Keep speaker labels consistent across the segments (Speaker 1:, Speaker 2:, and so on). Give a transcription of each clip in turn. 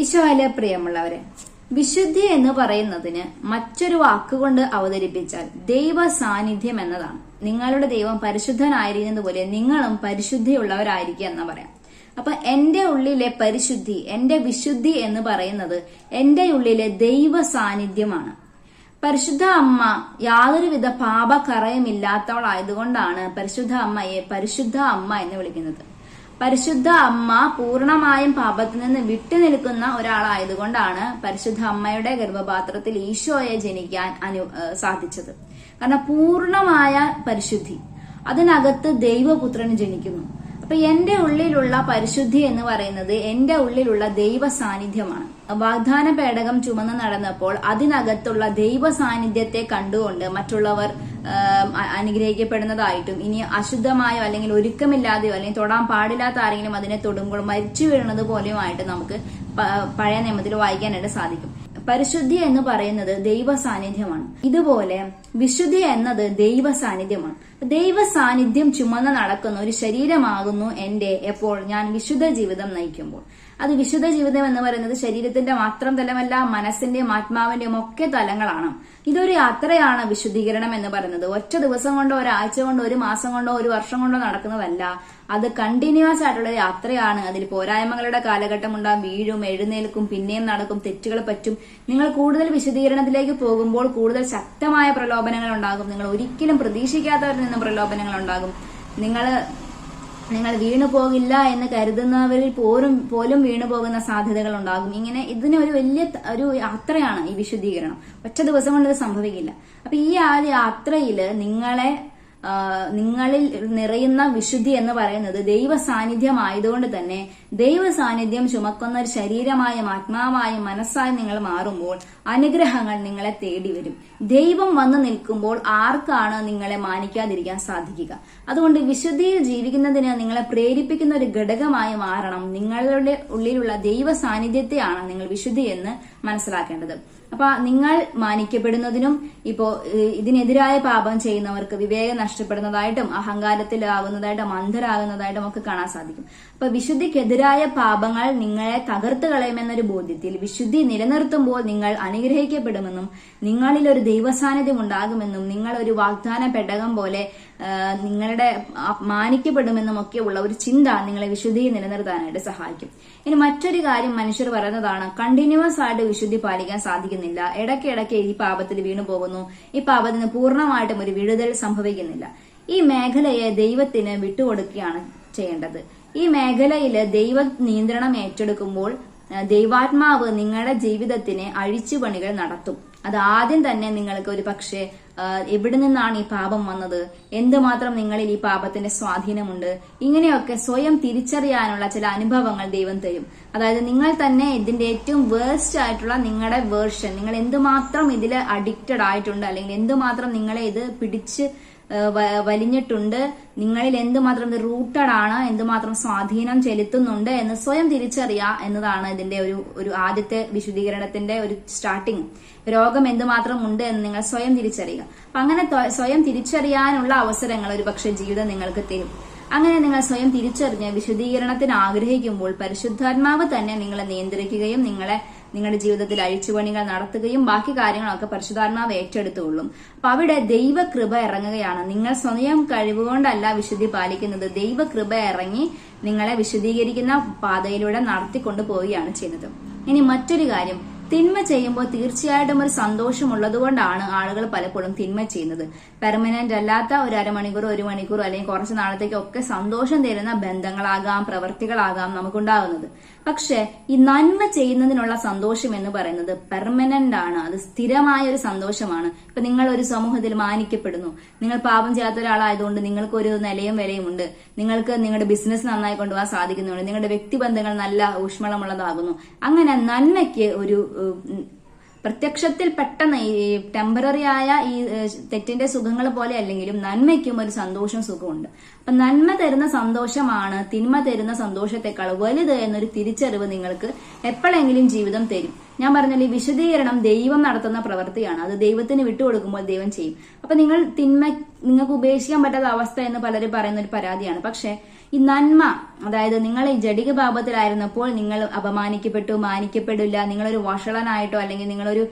Speaker 1: ഈശോയിലെ പ്രിയമുള്ളവരെ വിശുദ്ധി എന്ന് പറയുന്നതിന് മറ്റൊരു വാക്കുകൊണ്ട് അവതരിപ്പിച്ചാൽ ദൈവ സാന്നിധ്യം എന്നതാണ്. നിങ്ങളുടെ ദൈവം പരിശുദ്ധനായിരിക്കുന്നത് പോലെ നിങ്ങളും പരിശുദ്ധിയുള്ളവരായിരിക്കുക എന്ന് പറയാം. അപ്പൊ എന്റെ ഉള്ളിലെ പരിശുദ്ധി എന്റെ വിശുദ്ധി എന്ന് പറയുന്നത് എന്റെ ഉള്ളിലെ ദൈവ സാന്നിധ്യമാണ് പരിശുദ്ധ അമ്മ യാതൊരുവിധ പാപക്കറയുമില്ലാത്തവളായതുകൊണ്ടാണ് പരിശുദ്ധ അമ്മയെ പരിശുദ്ധ അമ്മ എന്ന് വിളിക്കുന്നത്. പരിശുദ്ധ അമ്മ പൂർണമായും പാപത്തിൽ നിന്ന് വിട്ടുനിൽക്കുന്ന ഒരാളായതുകൊണ്ടാണ് പരിശുദ്ധ അമ്മയുടെ ഗർഭപാത്രത്തിൽ ഈശോയെ ജനിക്കാൻ അനു സാധിച്ചത്. കാരണം പൂർണമായ പരിശുദ്ധി. അതിനകത്ത് ദൈവപുത്രൻ ജനിക്കുന്നു. അപ്പൊ എന്റെ ഉള്ളിലുള്ള പരിശുദ്ധി എന്ന് പറയുന്നത് എന്റെ ഉള്ളിലുള്ള ദൈവ സാന്നിധ്യമാണ്. വാഗ്ദാന പേടകം ചുമന്ന് നടന്നപ്പോൾ അതിനകത്തുള്ള ദൈവ സാന്നിധ്യത്തെ കണ്ടുകൊണ്ട് മറ്റുള്ളവർ അനുഗ്രഹിക്കപ്പെടുന്നതായിട്ടും ഇനി അശുദ്ധമായോ അല്ലെങ്കിൽ ഒരുക്കമില്ലാതെയോ അല്ലെങ്കിൽ തൊടാൻ പാടില്ലാത്ത ആരെങ്കിലും അതിനെ തൊടുമ്പോൾ മരിച്ചു വീഴുന്നത് പോലെയുമായിട്ട് നമുക്ക് പഴയ നിയമത്തിൽ വായിക്കാനായിട്ട് സാധിക്കും. പരിശുദ്ധി എന്ന് പറയുന്നത് ദൈവ സാന്നിധ്യമാണ് ഇതുപോലെ വിശുദ്ധി എന്നത് ദൈവ സാന്നിധ്യമാണ് ദൈവ സാന്നിധ്യം ചുമന്ന് നടക്കുന്ന ഒരു ശരീരമാകുന്നു എന്റെ എപ്പോൾ ഞാൻ വിശുദ്ധ ജീവിതം നയിക്കുമ്പോൾ. അത് വിശുദ്ധ ജീവിതം എന്ന് പറയുന്നത് ശരീരത്തിന്റെ മാത്രം തലമല്ല മനസ്സിന്റെയും ആത്മാവിന്റെയും ഒക്കെ തലങ്ങളാണ്. ഇതൊരു യാത്രയാണ് വിശുദ്ധീകരണം എന്ന് പറയുന്നത്. ഒറ്റ ദിവസം കൊണ്ടോ ഒരാഴ്ച കൊണ്ടോ ഒരു മാസം കൊണ്ടോ ഒരു വർഷം കൊണ്ടോ നടക്കുന്നതല്ല. അത് കണ്ടിന്യൂസ് ആയിട്ടുള്ള യാത്രയാണ്. അതിൽ പോരായ്മകളുടെ കാലഘട്ടം ഉണ്ടാകും വീഴും എഴുന്നേൽക്കും പിന്നെയും നടക്കും തെറ്റുകൾ പറ്റും. നിങ്ങൾ കൂടുതൽ വിശദീകരണത്തിലേക്ക് പോകുമ്പോൾ കൂടുതൽ ശക്തമായ പ്രലോഭനങ്ങൾ ഉണ്ടാകും. നിങ്ങൾ ഒരിക്കലും പ്രതീക്ഷിക്കാത്തവരിൽ നിന്നും പ്രലോഭനങ്ങൾ ഉണ്ടാകും. നിങ്ങൾ നിങ്ങൾ വീണു പോകില്ല എന്ന് കരുതുന്നവരിൽ പോലും പോലും വീണു പോകുന്ന സാധ്യതകൾ ഉണ്ടാകും. ഇങ്ങനെ ഇതിന് ഒരു വലിയ ഒരു യാത്രയാണ് ഈ വിശുദ്ധീകരണം. ഒറ്റ ദിവസം കൊണ്ട് ഇത് സംഭവിക്കില്ല. അപ്പൊ ഈ ആ യാത്രയിൽ നിങ്ങളെ നിങ്ങളിൽ നിറയുന്ന വിശുദ്ധി എന്ന് പറയുന്നത് ദൈവ സാന്നിധ്യമായതുകൊണ്ട് തന്നെ ദൈവ സാന്നിധ്യം ചുമക്കുന്ന ഒരു ശരീരമായും ആത്മാവായും മനസ്സായും നിങ്ങൾ മാറുമ്പോൾ അനുഗ്രഹങ്ങൾ നിങ്ങളെ തേടി വരും. ദൈവം വന്നു നിൽക്കുമ്പോൾ ആർക്കാണ് നിങ്ങളെ മാനിക്കാതിരിക്കാൻ സാധിക്കുക? അതുകൊണ്ട് വിശുദ്ധിയിൽ ജീവിക്കുന്നതിന് നിങ്ങളെ പ്രേരിപ്പിക്കുന്ന ഒരു ഘടകമായി മാറണം. നിങ്ങളുടെ ഉള്ളിലുള്ള ദൈവ സാന്നിധ്യത്തെയാണ് നിങ്ങൾ വിശുദ്ധി എന്ന് മനസ്സിലാക്കേണ്ടത്. അപ്പൊ നിങ്ങൾ മാനിക്കപ്പെടുന്നതിനും ഇപ്പോ ഇതിനെതിരായ പാപം ചെയ്യുന്നവർക്ക് വിവേകം നഷ്ടപ്പെടുന്നതായിട്ടും അഹങ്കാരത്തിലാകുന്നതായിട്ടും അന്ധരാകുന്നതായിട്ടും ഒക്കെ കാണാൻ സാധിക്കും. അപ്പൊ വിശുദ്ധിക്കെതിരായ പാപങ്ങൾ നിങ്ങളെ തകർത്ത് കളയുമെന്നൊരു ബോധ്യത്തിൽ വിശുദ്ധി നിലനിർത്തുമ്പോൾ നിങ്ങൾ അനുഗ്രഹിക്കപ്പെടുമെന്നും നിങ്ങളിൽ ഒരു ദൈവസാന്നിധ്യം ഉണ്ടാകുമെന്നും നിങ്ങൾ ഒരു വാഗ്ദാന പെടകം പോലെ നിങ്ങളുടെ മാനിക്കപ്പെടുമെന്നും ഒക്കെ ഉള്ള ഒരു ചിന്ത നിങ്ങളെ വിശുദ്ധിയിൽ നിലനിർത്താനായിട്ട് സഹായിക്കും. ഇനി മറ്റൊരു കാര്യം മനുഷ്യർ പറയുന്നതാണ് കണ്ടിന്യൂസ് ആയിട്ട് വിശുദ്ധി പാലിക്കാൻ സാധിക്കുന്നില്ല. ഇടയ്ക്ക് ഇടയ്ക്ക് ഈ പാപത്തിൽ വീണു പോകുന്നു. ഈ പാപത്തിന് പൂർണമായിട്ടും ഒരു വിടുതൽ സംഭവിക്കുന്നില്ല. ഈ മേഖലയെ ദൈവത്തിന് വിട്ടുകൊടുക്കുകയാണ് ചെയ്യേണ്ടത്. ഈ മേഖലയിൽ ദൈവ നിയന്ത്രണം ഏറ്റെടുക്കുമ്പോൾ ദൈവാത്മാവ് നിങ്ങളുടെ ജീവിതത്തിന് അഴിച്ചുപണികൾ നടത്തും. അത് ആദ്യം തന്നെ നിങ്ങൾക്ക് ഒരു പക്ഷേ എവിടെ നിന്നാണ് ഈ പാപം വന്നത്? എന്തുമാത്രം നിങ്ങളിൽ ഈ പാപത്തിന്റെ സ്വാധീനമുണ്ട്? ഇങ്ങനെയൊക്കെ സ്വയം തിരിച്ചറിയാനുള്ള ചില അനുഭവങ്ങൾ ദൈവം തരും. അതായത് നിങ്ങൾ തന്നെ ഇതിന്റെ ഏറ്റവും വേഴ്സ്റ്റ് ആയിട്ടുള്ള നിങ്ങളുടെ വേർഷൻ നിങ്ങൾ എന്തുമാത്രം ഇതിൽ അഡിക്റ്റഡ് ആയിട്ടുണ്ട് അല്ലെങ്കിൽ എന്തുമാത്രം നിങ്ങളെ ഇത് പിടിച്ച് വലിഞ്ഞിട്ടുണ്ട്. നിങ്ങളിൽ എന്തുമാത്രം റൂട്ടഡ് ആണ് എന്തുമാത്രം സ്വാധീനം ചെലുത്തുന്നുണ്ട് എന്ന് സ്വയം തിരിച്ചറിയുക എന്നതാണ് ഇതിന്റെ ഒരു ഒരു ആദ്യത്തെ വിശുദ്ധീകരണത്തിന്റെ ഒരു സ്റ്റാർട്ടിങ് രോഗം എന്തുമാത്രം ഉണ്ട് എന്ന് നിങ്ങൾ സ്വയം തിരിച്ചറിയുക. അപ്പൊ അങ്ങനെ സ്വയം തിരിച്ചറിയാനുള്ള അവസരങ്ങൾ ഒരു പക്ഷെ ജീവിതം നിങ്ങൾക്ക് തരും. അങ്ങനെ നിങ്ങൾ സ്വയം തിരിച്ചറിഞ്ഞ് വിശുദ്ധീകരണത്തിന് ആഗ്രഹിക്കുമ്പോൾ പരിശുദ്ധാത്മാവ് തന്നെ നിങ്ങളെ നിയന്ത്രിക്കുകയും നിങ്ങളെ നിങ്ങളുടെ ജീവിതത്തിൽ അഴിച്ചുപണികൾ നടത്തുകയും ബാക്കി കാര്യങ്ങളൊക്കെ പരിശുദ്ധാത്മാവ് ഏറ്റെടുത്തുകൊള്ളും. അപ്പൊ അവിടെ ദൈവകൃപ ഇറങ്ങുകയാണ്. നിങ്ങൾ സ്വയം കഴിവുകൊണ്ടല്ല വിശുദ്ധി പാലിക്കുന്നത്. ദൈവകൃപ ഇറങ്ങി നിങ്ങളെ വിശുദ്ധീകരിക്കുന്ന പാതയിലൂടെ നടത്തിക്കൊണ്ടു പോവുകയാണ് ചെയ്യുന്നത്. ഇനി മറ്റൊരു കാര്യം. തിന്മ ചെയ്യുമ്പോൾ തീർച്ചയായിട്ടും ഒരു സന്തോഷമുള്ളതുകൊണ്ടാണ് ആളുകൾ പലപ്പോഴും തിന്മ ചെയ്യുന്നത്. പെർമനന്റ് അല്ലാത്ത ഒരു അരമണിക്കൂർ ഒരു മണിക്കൂർ അല്ലെങ്കിൽ കുറച്ച് നാളത്തേക്ക് ഒക്കെ സന്തോഷം തരുന്ന ബന്ധങ്ങളാകാം പ്രവൃത്തികളാകാം നമുക്കുണ്ടാകുന്നത്. പക്ഷെ ഈ നന്മ ചെയ്യുന്നതിനുള്ള സന്തോഷം എന്ന് പറയുന്നത് പെർമനന്റ് ആണ്. അത് സ്ഥിരമായ ഒരു സന്തോഷമാണ്. ഇപ്പൊ നിങ്ങൾ ഒരു സമൂഹത്തിൽ മാനിക്കപ്പെടുന്നു. നിങ്ങൾ പാപം ചെയ്യാത്ത ഒരാളായതുകൊണ്ട് നിങ്ങൾക്ക് ഒരു നിലയും വിലയും ഉണ്ട്. നിങ്ങൾക്ക് നിങ്ങളുടെ ബിസിനസ് നന്നായി കൊണ്ടുപോകാൻ സാധിക്കുന്നുണ്ട്. നിങ്ങളുടെ വ്യക്തിബന്ധങ്ങൾ നല്ല ഊഷ്മളമുള്ളതാകുന്നു. അങ്ങനെ നന്മയ്ക്ക് ഒരു പ്രത്യക്ഷത്തിൽ പെട്ടെന്ന് ഈ ടെമ്പററി ആയ ഈ തെറ്റിന്റെ സുഖങ്ങൾ പോലെ അല്ലെങ്കിലും നന്മയ്ക്കും ഒരു സന്തോഷം സുഖമുണ്ട്. അപ്പൊ നന്മ തരുന്ന സന്തോഷമാണ് തിന്മ തരുന്ന സന്തോഷത്തെക്കാൾ വലുത് എന്നൊരു തിരിച്ചറിവ് നിങ്ങൾക്ക് എപ്പോഴെങ്കിലും ജീവിതം തരും. ഞാൻ പറഞ്ഞാൽ ഈ വിശദീകരണം ദൈവം നടത്തുന്ന പ്രവൃത്തിയാണ്. അത് ദൈവത്തിന് വിട്ടുകൊടുക്കുമ്പോൾ ദൈവം ചെയ്യും. അപ്പൊ നിങ്ങൾ തിന്മ നിങ്ങൾക്ക് ഉപേക്ഷിക്കാൻ പറ്റാത്ത അവസ്ഥ എന്ന് പലരും പറയുന്ന ഒരു പരാതിയാണ്. പക്ഷെ ഈ നന്മ അതായത് നിങ്ങൾ ഈ ജഡിക പാപത്തിലായിരുന്നപ്പോൾ നിങ്ങൾ അപമാനിക്കപ്പെട്ടു മാനിക്കപ്പെടില്ല നിങ്ങളൊരു വഷളനായിട്ടോ അല്ലെങ്കിൽ നിങ്ങളൊരു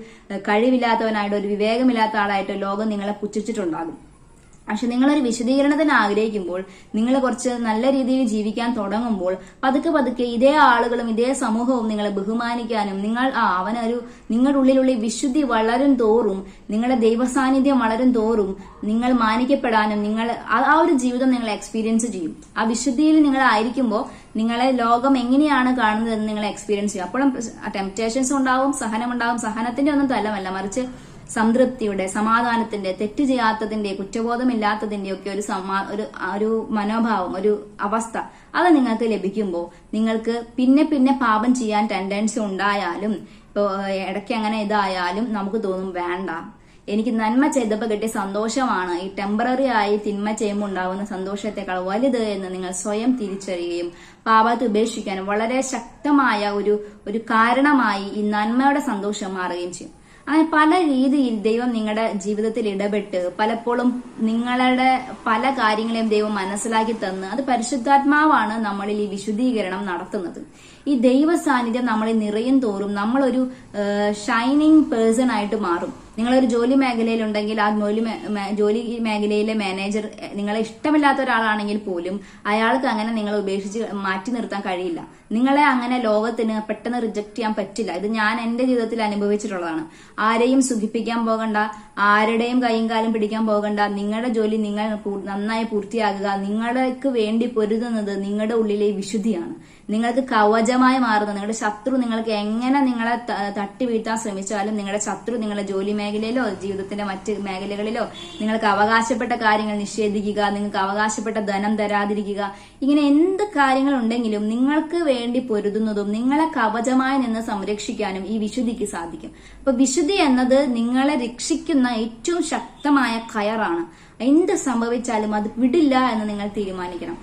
Speaker 1: കഴിവില്ലാത്തവനായിട്ടോ ഒരു വിവേകമില്ലാത്ത ആളായിട്ടോ ലോകം നിങ്ങളെ പുച്ഛിച്ചിട്ടുണ്ടാകും. പക്ഷെ നിങ്ങളൊരു വിശദീകരണത്തിന് ആഗ്രഹിക്കുമ്പോൾ നിങ്ങൾ കുറച്ച് നല്ല രീതിയിൽ ജീവിക്കാൻ തുടങ്ങുമ്പോൾ പതുക്കെ പതുക്കെ ഇതേ ആളുകളും ഇതേ സമൂഹവും നിങ്ങളെ ബഹുമാനിക്കാനും നിങ്ങൾ ആ അവനൊരു നിങ്ങളുടെ ഉള്ളിലുള്ള വിശുദ്ധി വളരും തോറും നിങ്ങളുടെ ദൈവസാന്നിധ്യം വളരും തോറും നിങ്ങൾ മാനിക്കപ്പെടാനും നിങ്ങൾ ആ ഒരു ജീവിതം നിങ്ങൾ എക്സ്പീരിയൻസ് ചെയ്യും. ആ വിശുദ്ധിയിൽ നിങ്ങൾ ആയിരിക്കുമ്പോൾ നിങ്ങളെ ലോകം എങ്ങനെയാണ് കാണുന്നതെന്ന് നിങ്ങൾ എക്സ്പീരിയൻസ് ചെയ്യും. അപ്പോഴും ടെംപ്റ്റേഷൻസ് ഉണ്ടാവും സഹനമുണ്ടാവും സഹനത്തിന്റെ ഒന്നും തലമല്ല. മറിച്ച് സംതൃപ്തിയുടെ സമാധാനത്തിന്റെ തെറ്റ് ചെയ്യാത്തതിന്റെ കുറ്റബോധമില്ലാത്തതിന്റെ ഒക്കെ ഒരു സമാ ഒരു ഒരു മനോഭാവം ഒരു അവസ്ഥ അത് നിങ്ങൾക്ക് ലഭിക്കുമ്പോൾ നിങ്ങൾക്ക് പിന്നെ പിന്നെ പാപം ചെയ്യാൻ ടെൻഡൻസി ഉണ്ടായാലും ഇപ്പോൾ ഇടയ്ക്ക് അങ്ങനെ ഇതായാലും നമുക്ക് തോന്നും വേണ്ട. എനിക്ക് നന്മ ചെയ്തപ്പോൾ കിട്ടിയ സന്തോഷമാണ്. ഈ ടെമ്പററി ആയി തിന്മ ചെയ്യുമ്പോൾ ഉണ്ടാകുന്ന സന്തോഷത്തെക്കാൾ വലുത് എന്ന് നിങ്ങൾ സ്വയം തിരിച്ചറിയുകയും പാപത്തെ ഉപേക്ഷിക്കാൻ വളരെ ശക്തമായ ഒരു ഒരു കാരണമായി ഈ നന്മയുടെ സന്തോഷം മാറുകയും ചെയ്യും. അങ്ങനെ പല രീതിയിൽ ദൈവം നിങ്ങളുടെ ജീവിതത്തിൽ ഇടപെട്ട് പലപ്പോഴും നിങ്ങളുടെ പല കാര്യങ്ങളെയും ദൈവം മനസ്സിലാക്കി തന്ന് അത് പരിശുദ്ധാത്മാവാണ് നമ്മളിൽ ഈ വിശുദ്ധീകരണം നടത്തുന്നത്. ഈ ദൈവ സാന്നിധ്യം നമ്മളിൽ നിറയും തോറും നമ്മളൊരു ഷൈനിങ് പേഴ്സൺ ആയിട്ട് മാറും. നിങ്ങളൊരു ജോലി മേഖലയിലുണ്ടെങ്കിൽ ആ ജോലി ജോലി മേഖലയിലെ മാനേജർ നിങ്ങളെ ഇഷ്ടമില്ലാത്ത ഒരാളാണെങ്കിൽ പോലും അയാൾക്ക് അങ്ങനെ നിങ്ങളെ ഉപേക്ഷിച്ച് മാറ്റി നിർത്താൻ കഴിയില്ല. നിങ്ങളെ അങ്ങനെ ലോകത്തിന് പെട്ടെന്ന് റിജക്ട് ചെയ്യാൻ പറ്റില്ല. ഇത് ഞാൻ എന്റെ ജീവിതത്തിൽ അനുഭവിച്ചിട്ടുള്ളതാണ്. ആരെയും സുഖിപ്പിക്കാൻ പോകണ്ട ആരുടെയും കൈയും കാലും പിടിക്കാൻ പോകണ്ട. നിങ്ങളുടെ ജോലി നിങ്ങൾ നന്നായി പൂർത്തിയാകുക നിങ്ങൾക്ക് വേണ്ടി പൊരുതുന്നത് നിങ്ങളുടെ ഉള്ളിലെ വിശുദ്ധിയാണ്. നിങ്ങൾക്ക് കവചമായി മാറുന്നത് നിങ്ങളുടെ ശത്രു നിങ്ങൾക്ക് എങ്ങനെ നിങ്ങളെ തട്ടി വീഴ്ത്താൻ ശ്രമിച്ചാലും നിങ്ങളുടെ ശത്രു നിങ്ങളുടെ ജോലി മേഖലയിലോ ജീവിതത്തിന്റെ മറ്റ് മേഖലകളിലോ നിങ്ങൾക്ക് അവകാശപ്പെട്ട കാര്യങ്ങൾ നിഷേധിക്കുക നിങ്ങൾക്ക് അവകാശപ്പെട്ട ധനം തരാതിരിക്കുക ഇങ്ങനെ എന്ത് കാര്യങ്ങൾ ഉണ്ടെങ്കിലും നിങ്ങൾക്ക് വേണ്ടി പൊരുതുന്നതും നിങ്ങളെ കവചമായി നിന്ന് സംരക്ഷിക്കാനും ഈ വിശുദ്ധിക്ക് സാധിക്കും. അപ്പൊ വിശുദ്ധി എന്നത് നിങ്ങളെ രക്ഷിക്കുന്ന ഏറ്റവും ശക്തമായ കയറാണ്. എന്ത് സംഭവിച്ചാലും അത് വിടില്ല എന്ന് നിങ്ങൾ തീരുമാനിക്കണം.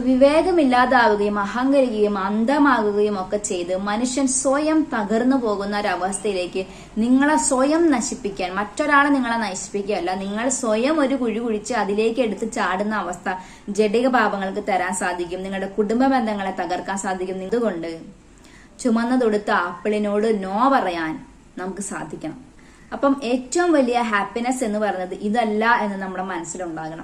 Speaker 1: വിവേകമില്ലാതാവുകയും അഹങ്കരിക്കുകയും അന്ധമാകുകയും ഒക്കെ ചെയ്ത് മനുഷ്യൻ സ്വയം തകർന്നു പോകുന്ന ഒരവസ്ഥയിലേക്ക് നിങ്ങളെ സ്വയം നശിപ്പിക്കാൻ മറ്റൊരാളെ നിങ്ങളെ നശിപ്പിക്കുകയല്ല നിങ്ങൾ സ്വയം ഒരു കുഴി കുഴിച്ച് അതിലേക്ക് എടുത്ത് ചാടുന്ന അവസ്ഥ ജഡിക പാപങ്ങൾക്ക് തരാൻ സാധിക്കും. നിങ്ങളുടെ കുടുംബ ബന്ധങ്ങളെ തകർക്കാൻ സാധിക്കും. ഇതുകൊണ്ട് ചുമന്ന തൊടുത്ത ആപ്പിളിനോട് നോ പറയാൻ നമുക്ക് സാധിക്കണം. അപ്പം ഏറ്റവും വലിയ ഹാപ്പിനെസ് എന്ന് പറയുന്നത് ഇതല്ല എന്ന് നമ്മുടെ മനസ്സിലുണ്ടാകണം.